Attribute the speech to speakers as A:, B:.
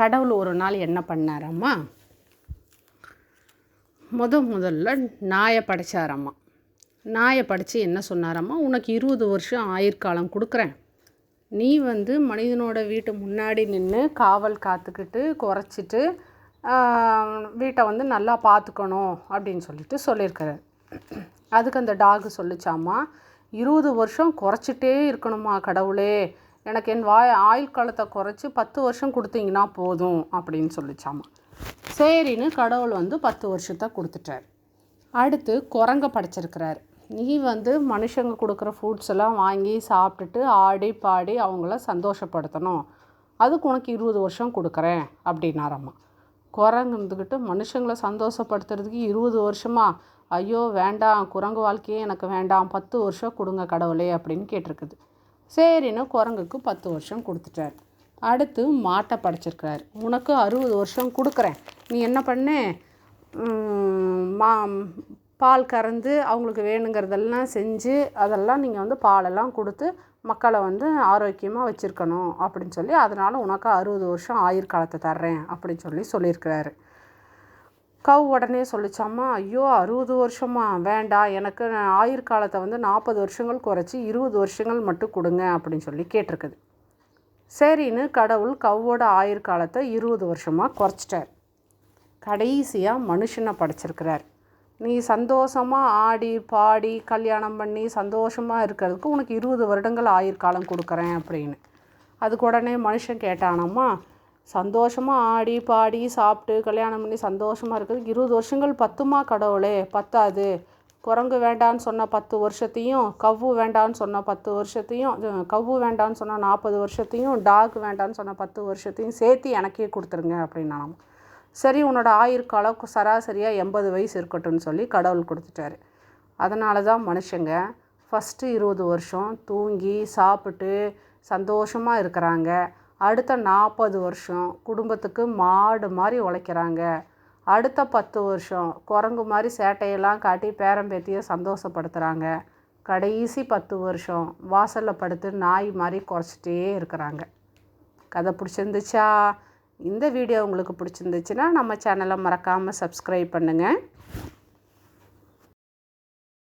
A: கடவுள் ஒரு நாள் என்ன பண்ணாரம்மா? முத முதல்ல நாயை படைச்சாரம்மா. நாயை படித்து என்ன சொன்னாரம்மா? உனக்கு இருபது வருஷம் ஆயுட்காலம் கொடுக்குறேன். நீ வந்து மனிதனோட வீட்டு முன்னாடி நின்று காவல் காத்துக்கிட்டு குறைச்சிட்டு வீட்டை வந்து நல்லா பார்த்துக்கணும் அப்படின்னு சொல்லிட்டு சொல்லியிருக்கிறார் அதுக்கு அந்த டாகு சொல்லிச்சாம்மா இருபது வருஷம் குறைச்சிட்டே இருக்கணுமா கடவுளே. எனக்கு என் வாய் ஆயுள் காலத்தை குறைச்சி பத்து வருஷம் கொடுத்தீங்கன்னா போதும் அப்படின்னு சொல்லிச்சாம்மா சரின்னு கடவுள் வந்து பத்து வருஷத்தை கொடுத்துட்டார். அடுத்து குரங்க படைச்சிருக்கிறார். நீ வந்து மனுஷங்க கொடுக்குற ஃப்ரூட்ஸ் எல்லாம் வாங்கி சாப்பிட்டுட்டு ஆடி பாடி அவங்கள சந்தோஷப்படுத்தணும். அதுக்கு உனக்கு இருபது வருஷம் கொடுக்குறேன் அப்படின்னாரம்மா குரங்கு இருந்துக்கிட்டு மனுஷங்களை சந்தோஷப்படுத்துறதுக்கு இருபது வருஷமா? ஐயோ வேண்டாம். குரங்கு வாழ்க்கையே எனக்கு வேண்டாம். பத்து வருஷம் கொடுங்க கடவுளே அப்படின்னு கேட்டிருக்குது. சரின்னு குரங்குக்கு பத்து வருஷம் கொடுத்துட்டார். அடுத்து மாட்டை படைச்சிருக்கிறார். உனக்கு அறுபது வருஷம் கொடுக்குறேன். நீ என்ன பண்ணு? மா பால் கறந்து அவங்களுக்கு வேணுங்கிறதெல்லாம் செஞ்சு அதெல்லாம் நீங்கள் வந்து பாலெல்லாம் கொடுத்து மக்களை வந்து ஆரோக்கியமாக வச்சுருக்கணும் அப்படின்னு சொல்லி அதனால் உனக்கு அறுபது வருஷம் ஆயுர்காலத்தை தர்றேன் அப்படின்னு சொல்லி சொல்லியிருக்கிறாரு. கவ் உடனே சொல்லிச்சாம்மா ஐயோ அறுபது வருஷமா வேண்டாம் எனக்கு ஆயுர்காலத்தை வந்து நாற்பது வருஷங்கள் குறைச்சி இருபது வருஷங்கள் மட்டும் கொடுங்க அப்படின்னு சொல்லி கேட்டிருக்குது. சரின்னு கடவுள் கவ்வோட ஆயுர்காலத்தை இருபது வருஷமாக குறைச்சிட்டார். கடைசியாக மனுஷனை படைச்சிருக்கிறார். நீ சந்தோஷமாக ஆடி பாடி கல்யாணம் பண்ணி சந்தோஷமாக இருக்கிறதுக்கு உனக்கு இருபது வருடங்கள் ஆயுர்காலம் கொடுக்குறேன் அப்படின்னு. அதுக்கு உடனே மனுஷன் கேட்டானம்மா சந்தோஷமாக ஆடி பாடி சாப்பிட்டு கல்யாணம் பண்ணி சந்தோஷமாக இருக்கிறதுக்கு இருபது வருஷங்கள் பத்துமா கடவுளே? பத்தாது. குரங்கு வேண்டான்னு சொன்ன பத்து வருஷத்தையும் கவ்வு வேண்டான்னு சொன்ன பத்து வருஷத்தையும் கவ்வு வேண்டான்னு சொன்ன நாற்பது வருஷத்தையும் டாக் வேண்டான்னு சொன்ன பத்து வருஷத்தையும் சேர்த்து எனக்கே கொடுத்துருங்க அப்படின்னா சரி உன்னோட ஆயுர்காலம் சராசரியாக எண்பது வயசு இருக்கட்டும்னு சொல்லி கடவுள் கொடுத்துட்டாரு. அதனால தான் மனுஷங்க ஃபஸ்ட்டு இருபது வருஷம் தூங்கி சாப்பிட்டு சந்தோஷமாக இருக்கிறாங்க. அடுத்த நாற்பது வருஷம் குடும்பத்துக்கு மாடு மாதிரி உழைக்கிறாங்க. அடுத்த பத்து வருஷம் குரங்கு மாதிரி சேட்டையெல்லாம் காட்டி பேரம்பேத்தியை சந்தோஷப்படுத்துகிறாங்க கடைசி பத்து வருஷம் வாசலில் படுத்து நாய் மாதிரி குறைச்சிட்டே இருக்கிறாங்க. கதை பிடிச்சிருந்துச்சா? இந்த வீடியோ உங்களுக்கு பிடிச்சிருந்துச்சுன்னா நம்ம சேனலை மறக்காமல் சப்ஸ்கிரைப் பண்ணுங்கள்